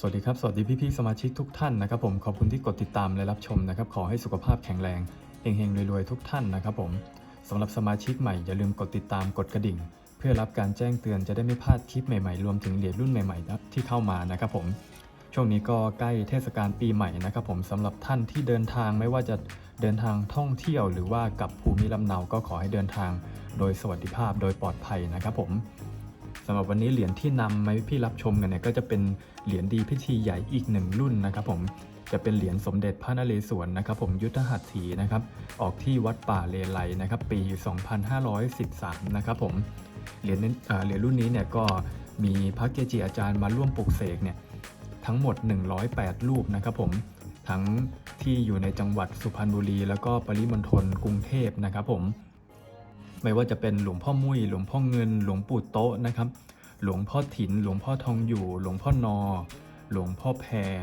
สวัสดีครับ สวัสดีพี่ๆสมาชิกทุกท่านนะครับผมขอบคุณที่กดติดตามและรับชมนะครับขอให้สุขภาพแข็งแรงเฮงๆรวยๆทุกท่านนะครับผมสำหรับสมาชิกใหม่อย่าลืมกดติดตามกดกระดิ่ง เพื่อรับการแจ้งเตือนจะได้ไม่พลาดคลิปใหม่ๆ รวมถึงเหรียญรุ่นใหม่ๆที่เข้ามานะครับผมช่วงนี้ก็ใกล้เทศกาลปีใหม่นะครับผมสำหรับท่านที่เดินทางไม่ว่าจะเดินทางท่องเที่ยว หรือว่ากลับภูมิลำเนาก็ขอให้เดินทาง โดยสวัสดิภาพโดยปลอดภัยนะครับผม สำหรับวันนี้เหรียญที่นำมาให้พี่รับชมกันเนี่ยก็จะเป็นเหรียญดีพิธีใหญ่อีกหนึ่งรุ่นนะครับผมจะเป็นเหรียญสมเด็จพระนเรศวรนะครับ ผมยุทธหัตถีนะครับ ออกที่วัดป่าเลไลนะครับ ปี 2513 นะครับผมเหรียญเอ่อเหรียญรุ่นนี้เนี่ยก็มีพระเกจิอาจารย์มาร่วมปลุกเสกเนี่ยทั้งหมด 108 รูปนะครับผมทั้งที่อยู่ในจังหวัดสุพรรณบุรี แล้วก็ปริมณฑลกรุงเทพนะครับผม ไม่ว่าจะเป็นหลวงพ่อมุ้ยหลวงพ่อเงิน หลวงปู่โต๊ะนะครับ หลวงพ่อถิน หลวงพ่อทองอยู่ หลวงพ่อนอ หลวงพ่อแพร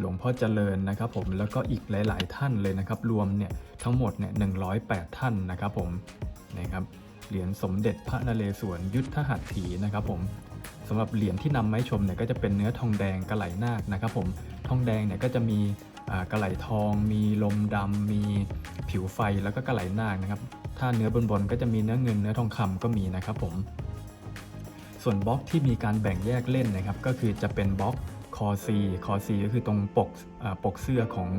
หลวงพ่อเจริญนะครับ ผมแล้วก็อีกหลาย ๆ ท่านเลยนะครับ รวมเนี่ยทั้งหมดเนี่ย108ท่านนะครับ ผมนะครับเหรียญสมเด็จพระนเรศวรยุทธหัตถีนะครับผมสำหรับเหรียญที่นำมาให้ชมเนี่ยก็จะเป็นเนื้อทองแดงกระไหลนาคนะครับ ผมทองแดงเนี่ยก็จะมีกระไหลทอง มีลมดำมีผิวไฟแล้วก็กระไหลนาคนะครับ ถ้าเนื้อบนๆก็จะมีเนื้อเงินเนื้อทองคำก็มีนะครับผม ส่วนบล็อกที่มีการแบ่งแยกเล่นนะครับ ก็คือจะเป็นบล็อกคอซีคอซีก็คือตรงปกปกเสื้อของ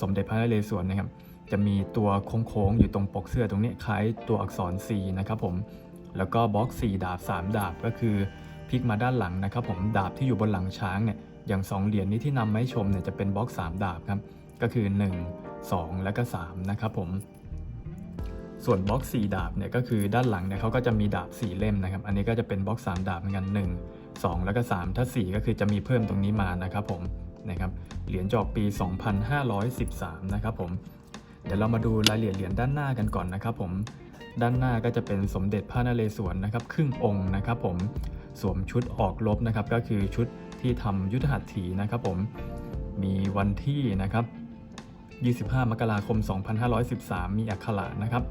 สมเด็จพระนเรศวรนะครับ จะมีตัวโค้งๆอยู่ตรงปกเสื้อตรงนี้คล้ายตัวอักษร C นะครับผม แล้วก็บล็อก 4 ดาบ 3 ดาบก็คือพลิกมาด้านหลังนะครับ ผมดาบที่อยู่บนหลังช้างเนี่ยอย่าง 2 เหรียญนี้ที่นำมาให้ชมเนี่ยจะเป็นบล็อก 3 ดาบครับ ก็คือ 1 2 แล้วก็ 3 นะครับผม ส่วนบล็อก4ดาบเนี่ยก็คือด้านหลังเนี่ยเขาก็จะมีดาบ 4 เล่มนะครับ อันนี้ก็จะเป็นบล็อก 3 ดาบเหมือนกัน 1 2 แล้วก็ 3 ถ้า 4 ก็คือจะมีเพิ่มตรงนี้มานะครับผมนะครับเหรียญจอกปี 2513 นะครับผม เดี๋ยวเรามาดูรายละเอียดเหรียญด้านหน้ากันก่อนนะครับผมด้านหน้าก็จะเป็นสมเด็จพระนเรศวรนะครับ ครึ่งองค์นะครับผมสวมชุดออกรบนะครับ ก็คือชุดที่ทำยุทธหัตถีนะครับผมมีวันที่นะครับ 25 มกราคม 2513 มีอักขระนะครับ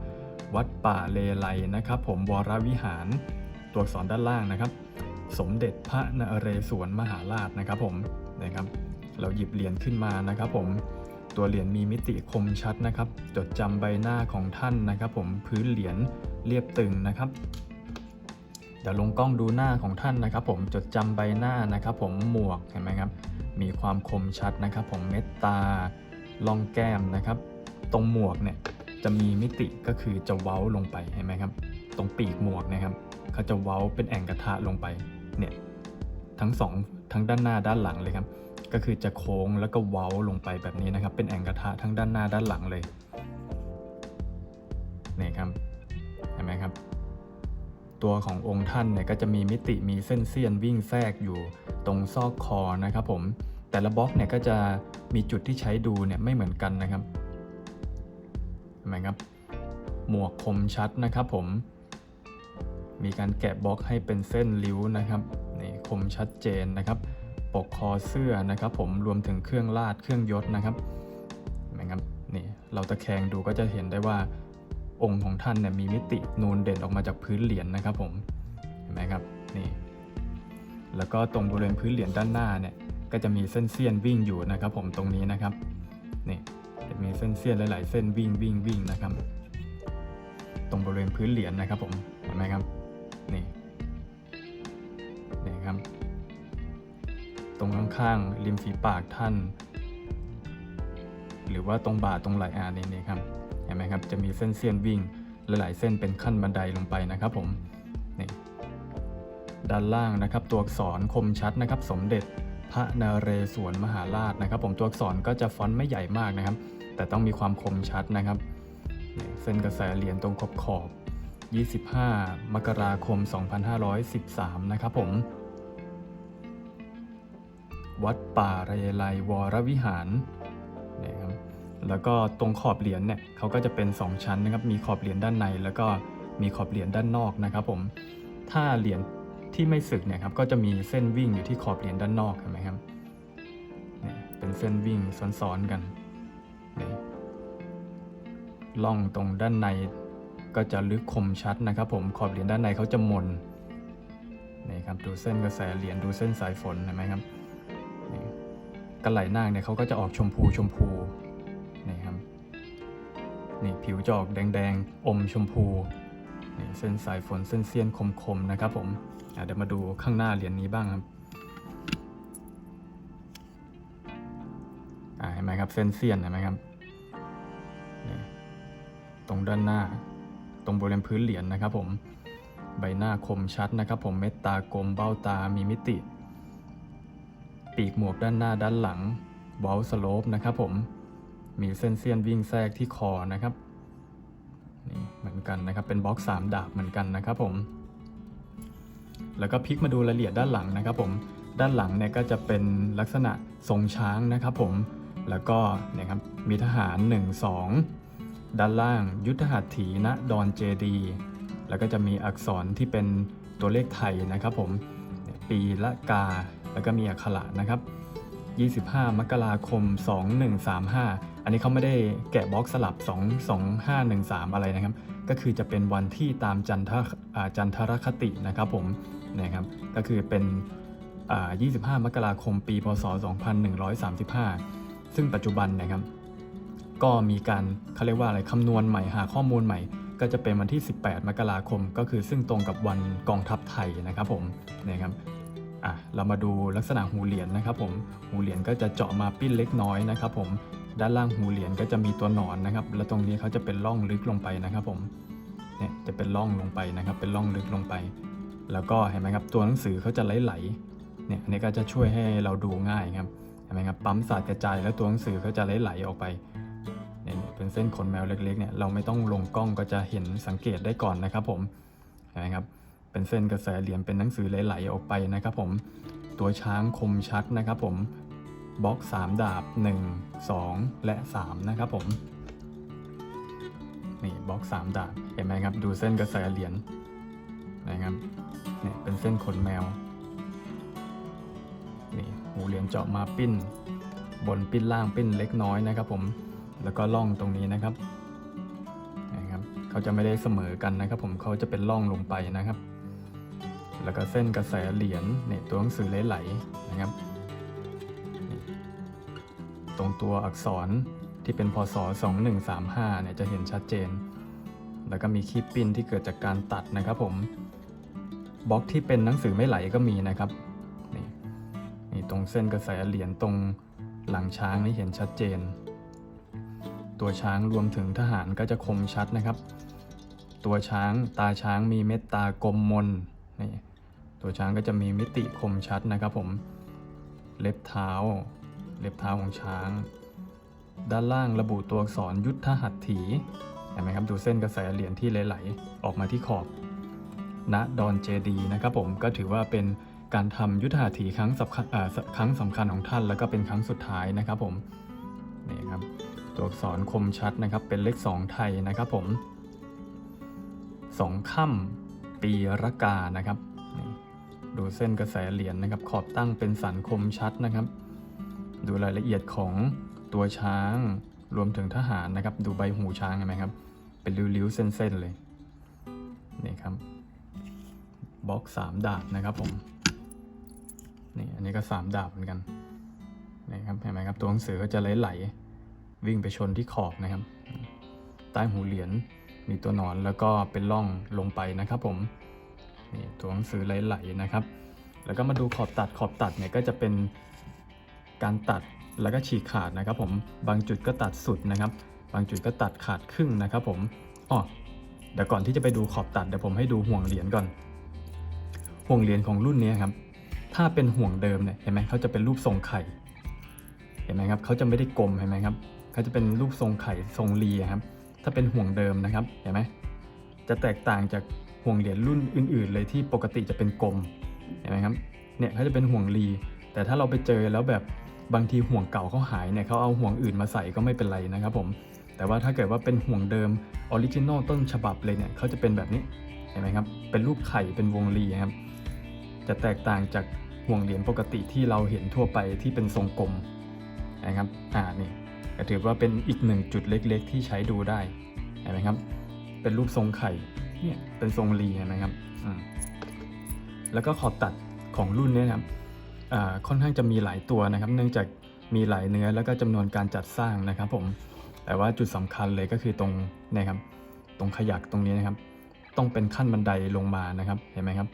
วัดป่าเลไลนะครับ ผมวรวิหาร ตัวอักษรด้านล่างนะครับ สมเด็จพระนเรศวรมหาราชนะครับผมนะครับ เราหยิบเหรียญขึ้นมานะครับผมตัวเหรียญมีมิติคมชัดนะครับ จดจำใบหน้าของท่านนะครับ ผมพื้นเหรียญเรียบตึงนะครับเดี๋ยวลงกล้องดูหน้าของท่านนะครับ ผมจดจำใบหน้านะครับ ผมหมวกเห็นไหมครับ มีความคมชัดนะครับ ผมเม็ดตาลองแก้มนะครับ ตรงหมวกเนี่ย จะมีมิติก็คือจะเว้าลงไปเห็นไหมครับ ตรงปีกหมวกนะครับเขาจะเว้าเป็นแอ่งกระทะลงไปเนี่ยทั้งสองทั้งด้านหน้าด้านหลังเลยครับ ก็คือจะโค้งแล้วก็เว้าลงไปแบบนี้นะครับ เป็นแอ่งกระทะทั้งด้านหน้าด้านหลังเลยนี่ครับเห็นไหมครับ ตัวขององค์ท่านเนี่ยก็จะมีมิติมีเส้นเสี้ยนวิ่งแทรกอยู่ตรงซอกคอนะครับผมแต่ละบล็อกเนี่ยก็จะมีจุดที่ใช้ดูเนี่ยไม่เหมือนกันนะครับ นไหมครับ หมวกคมชัดนะครับผม มีการแกะบล็อกให้เป็นเส้นริ้วนะครับนี่คมชัดเจนนะครับ ปกคอเสื้อนะครับผมรวมถึงเครื่องลาดเครื่องยศนะครับเห็นไหมครับนี่เราตะแคงดูก็จะเห็นได้ว่าองค์ของท่านเนี่ยมีมิตินูนเด่นออกมาจากพื้นเหรียญนะครับผมเห็นไหมครับนี่แล้วก็ตรงบริเวณพื้นเหรียญด้านหน้าเนี่ยก็จะมีเส้นเสี้ยนวิ่งอยู่นะครับผมตรงนี้นะครับนี่ มีเส้นเสี้ยนหลายๆ เส้นวิ่งวิ่งวิ่งนะครับ ตรงบริเวณพื้นเหรียญนะครับผมเห็นไหมครับนี่นี่ครับ ตรงข้างๆริมฝีปากท่าน หรือว่าตรงบ่าตรงไหล่อานี่นี่ครับเห็นไหมครับจะมีเส้นเสี้ยนวิ่งหลายๆ เส้นเป็นขั้นบันไดลงไปนะครับผมนี่ด้านล่างนะครับ ตัวอักษรคมชัดนะครับ สมเด็จพระนเรศวรมหาราชนะครับ ผมตัวอักษรก็จะฟอนต์ไม่ใหญ่มากนะครับ แต่ต้องมีความคมชัดนะครับ เส้นกระแสเหรียญตรงขอบขอบ 25 มกราคม 2513 นะครับผม วัดป่าเรไลยวรวิหารนะครับแล้วก็ตรงขอบเหรียญเนี่ยเขาก็จะเป็น 2 ชั้นนะครับ มีขอบเหรียญด้านใน แล้วก็มีขอบเหรียญด้านนอกนะครับผม ถ้าเหรียญที่ไม่สึกเนี่ยครับ ก็จะมีเส้นวิ่งอยู่ที่ขอบเหรียญด้านนอกเห็นไหมครับ เป็นเส้นวิ่งซ้อนๆกัน ล่องตรงด้านในก็จะลึกคมชัดนะครับ ผมขอบเหรียญด้านในเขาจะมนนี่ครับดูเส้นกระแสเหรียญดูเส้นสายฝนเห็นไหมครับกระไหลนางเนี่ยเขาก็จะออกชมพูชมพูนี่ครับนี่ผิวจะออกแดงๆ อมชมพูนี่เส้นสายฝนเส้นเสี้ยนคมๆนะครับผมเดี๋ยวมาดูข้างหน้าเหรียญนี้บ้างครับเห็นไหมครับเส้นเสี้ยนเห็นไหมครับ ตรงด้านหน้า ตรงบริเวณพื้นเหรียญนะครับผมใบหน้าคมชัดนะครับ ผมเม็ดตากลมเบ้าตามีมิติ ปีกหมวกด้านหน้าด้านหลังเบลสโลปนะครับผมมีเส้นเสี้ยนวิ่งแทรกที่คอนะครับนี่เหมือนกันนะครับเป็นบล็อกสามดาบเหมือนกันนะครับผม แล้วก็พลิกมาดูรายละเอียดด้านหลังนะครับผมด้านหลังเนี่ยก็จะเป็นลักษณะทรงช้างนะครับผมแล้วก็เนี่ยครับมีทหาร 1 2 ด้านล่างยุทธหัตถีณดอนเจดี แล้วก็จะมีอักษรที่เป็นตัวเลขไทยนะครับผม ปีละกา แล้วก็มีอักขระนะครับ 25 มกราคม 2135 อันนี้เขาไม่ได้แกะบล็อกสลับ 2 2513 อะไรนะครับ ก็คือจะเป็นวันที่ตามจันทราจันทรคตินะครับผมนะครับ ก็คือเป็นอ่า25 มกราคม ปี พศ 2135 ซึ่งปัจจุบันนะครับ ก็มีการเขาเรียกว่าอะไรคำนวณใหม่หาข้อมูลใหม่ ก็จะเป็นวันที่ 18 มกราคม ก็คือซึ่งตรงกับวันกองทัพไทยนะครับผมนะครับอะเรามาดูลักษณะหูเหรียญนะครับผมหูเหรียญก็จะเจาะมาปิ้นเล็กน้อยนะครับผมด้านล่างหูเหรียญก็จะมีตัวหนอนนะครับ แล้วตรงนี้เขาจะเป็นร่องลึกลงไปนะครับผมเนี่ยจะเป็นร่องลงไปนะครับ เป็นร่องลึกลงไป แล้วก็เห็นไหมครับตัวหนังสือเขาจะไหลๆเนี่ยอันนี้ก็จะช่วยให้เราดูง่ายครับเห็นไหมครับปั๊มสาดกระจายแล้วตัวหนังสือเขาจะไหลๆออกไป เป็นเส้นขนแมวเล็กๆเนี่ยเราไม่ต้องลงกล้องก็จะเห็นสังเกตได้ก่อนนะครับผมเห็นไหมครับเป็นเส้นกระแสเหรียญเป็นหนังสือไหลๆออกไปนะครับผมตัวช้างคมชัดนะครับผมบล็อก 3 ดาบ 1 2 และ 3 นะครับผมนี่บล็อก 3 ดาบเห็นไหมครับดูเส้นกระแสเหรียญนะครับเนี่ยเป็นเส้นขนแมวนี่หูเหรียญเจาะมาปิ้น บนปิ้นล่างปิ้นเล็กน้อยนะครับผม แล้วก็ล่องตรงนี้นะครับนะครับเขาจะไม่ได้เสมอกันนะครับ ผมเขาจะเป็นล่องลงไปนะครับ แล้วก็เส้นกระแสเหรียญเนี่ยตัวหนังสือไหลๆนะครับ ตรงตัวอักษรที่เป็นพศ 2135เนี่ยจะเห็นชัดเจน แล้วก็มีคีบปิ้นที่เกิดจากการตัดนะครับ ผมบล็อกที่เป็นหนังสือไม่ไหลก็มีนะครับนี่นี่ตรงเส้นกระแสเหรียญตรงหลังช้างนี่เห็นชัดเจน ตัวช้างรวมถึงทหารก็จะคมชัดนะครับ ตัวช้างตาช้างมีเม็ดตากลมมนนี่ตัวช้างก็จะมีมิติคมชัดนะครับผม เล็บเท้า เล็บเท้าของช้าง ด้านล่างระบุตัวอักษรยุทธหัตถีเห็นไหมครับดูเส้นกระแสเหรียญที่ไหลๆออกมาที่ขอบณดอนเจดีนะครับผมก็ถือว่าเป็นการทำยุทธหัตถีครั้งสำคัญครั้งสำคัญของท่าน แล้วก็เป็นครั้งสุดท้ายนะครับผมนี่ครับ ตัวอักษรคมชัดนะครับ เป็นเลข 2 ไทยนะครับผมสองค่ำปีระกานะครับ ดูเส้นกระแสเหรียญนะครับ ขอบตั้งเป็นสันคมชัดนะครับ ดูรายละเอียดของตัวช้างรวมถึงทหารนะครับ ดูใบหูช้างเห็นไหมครับ เป็นริ้วๆเส้นๆเลยนี่ครับบล็อกสามดาบนะครับผมนี่อันนี้ก็สามดาบเหมือนกันนี่ครับเห็นไหมครับตัวหนังสือก็จะไหลๆ วิ่งไปชนที่ขอบนะครับ ใต้หูเหรียญมีตัวหนอนแล้วก็เป็นร่องลงไปนะครับผมนี่ตัวหนังสือไหลๆนะครับ แล้วก็มาดูขอบตัดขอบตัดเนี่ยก็จะเป็นการตัดแล้วก็ฉีกขาดนะครับ ผมบางจุดก็ตัดสุดนะครับ บางจุดก็ตัดขาดครึ่งนะครับ ผมอ๋อเดี๋ยวก่อนที่จะไปดูขอบตัดเดี๋ยวผมให้ดูห่วงเหรียญก่อน ห่วงเหรียญของรุ่นนี้ครับ ถ้าเป็นห่วงเดิมเนี่ยเห็นไหมเขาจะเป็นรูปทรงไข่ เห็นไหมครับเขาจะไม่ได้กลมเห็นไหมครับ เขาจะเป็นรูปทรงไข่ทรงรีครับ ถ้าเป็นห่วงเดิมนะครับ เห็นไหม จะแตกต่างจากห่วงเหรียญรุ่นอื่น ๆ เลยที่ปกติจะเป็นกลม เห็นไหมครับ เนี่ยเขาจะเป็นห่วงรี แต่ถ้าเราไปเจอแล้วแบบบางทีห่วงเก่าเขาหายเนี่ยเขาเอาห่วงอื่นมาใส่ก็ไม่เป็นไรนะครับผม แต่ว่าถ้าเกิดว่าเป็นห่วงเดิมออริจินอลต้นฉบับเลยเนี่ยเขาจะเป็นแบบนี้ เห็นไหมครับ เป็นรูปไข่เป็นวงรีครับ จะแตกต่างจากห่วงเหรียญปกติที่เราเห็นทั่วไปที่เป็นทรงกลมนะครับ อ่า นี่ ก็ถือว่าเป็นอีกหนึ่งจุดเล็กๆ ที่ใช้ดูได้เห็นไหมครับ เป็นรูปทรงไข่เนี่ยเป็นทรงรีเห็นไหมครับแล้วก็ขอบตัดของรุ่นนี้ครับค่อนข้างจะมีหลายตัวนะครับ เนื่องจากมีหลายเนื้อแล้วก็จำนวนการจัดสร้างนะครับ ผม แต่ว่าจุดสำคัญเลยก็คือตรงเนะครับ ตรงขยักตรงนี้นะครับ ต้องเป็นขั้นบันไดลงมานะครับ เห็นไหมครับ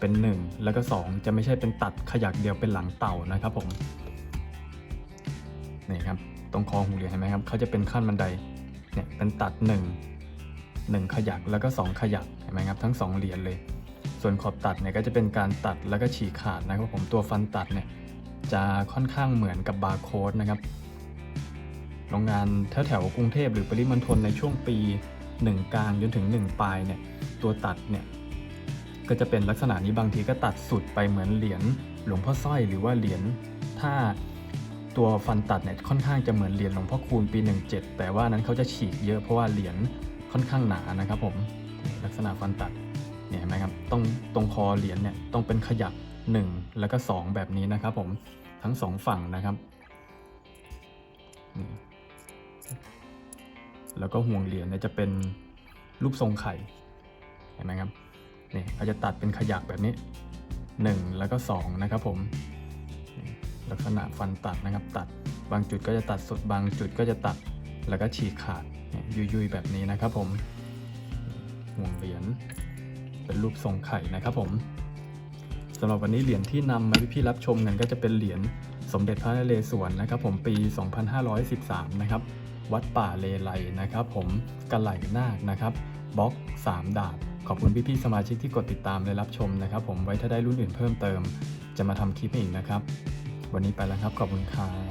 เป็น 1 แล้วก็ 2 จะไม่ใช่เป็นตัดขยักเดียวเป็นหลังเต่านะครับ ผมนี่ครับ ตรงคอหูเหรียญเห็นไหมครับเขาจะเป็นขั้นบันไดเนี่ยเป็นตัด 1 1 ขยักแล้วก็ 2 ขยักเห็นไหมครับทั้ง 2 เหรียญเลย ส่วนขอบตัดเนี่ยก็จะเป็นการตัดแล้วก็ฉีกขาดนะครับผมตัวฟันตัดเนี่ยจะค่อนข้างเหมือนกับบาร์โค้ดนะครับโรงงานแถวแถวกรุงเทพหรือปริมณฑลในช่วงปี 1 กลางจนถึง 1 ปลายเนี่ยตัวตัดเนี่ยก็จะเป็นลักษณะนี้บางทีก็ตัดสุดไปเหมือนเหรียญหลวงพ่อสร้อยหรือว่าเหรียญถ้า ตัวฟันตัดเนี่ยค่อนข้างจะเหมือนเหรียญหลวงพ่อคูณปี 17 แต่ว่านั้นเขาจะฉีกเยอะเพราะว่าเหรียญค่อนข้างหนานะครับผมลักษณะฟันตัดเนี่ยเห็นไหมครับต้องตรงคอเหรียญเนี่ยต้องเป็นขยัก 1 แล้วก็ 2 แบบนี้นะครับผมทั้งสองฝั่งนะครับนี่แล้วก็ห่วงเหรียญเนี่ยจะเป็นรูปทรงไข่เห็นไหมครับนี่เขาจะตัดเป็นขยักแบบนี้ 1 แล้วก็ 2 นะครับผม ลักษณะฟันตัดนะครับตัด บางจุดก็จะตัดสดบางจุดก็จะตัดแล้วก็ฉีกขาดยยุยๆแบบนี้นะครับผมห่วงเหรียญเป็นรูปทรงไข่นะครับผมสำหรับวันนี้เหรียญที่นำมาพี่รับชมกันก็จะเป็นเหรียญสมเด็จพระนเรศวรนะครับผมปี 2513 นะครับ วัดป่าเลไลนะครับ ผมกระไหลนาคนะครับบล็อก 3 ดาบ ขอบคุณพี่ๆสมาชิกที่กดติดตามและรับชมนะครับ ผมไว้ถ้าได้รุ่นอื่นเพิ่มเติม จะมาทำคลิปอีกนะครับ วันนี้ไปแล้วครับ ขอบคุณครับ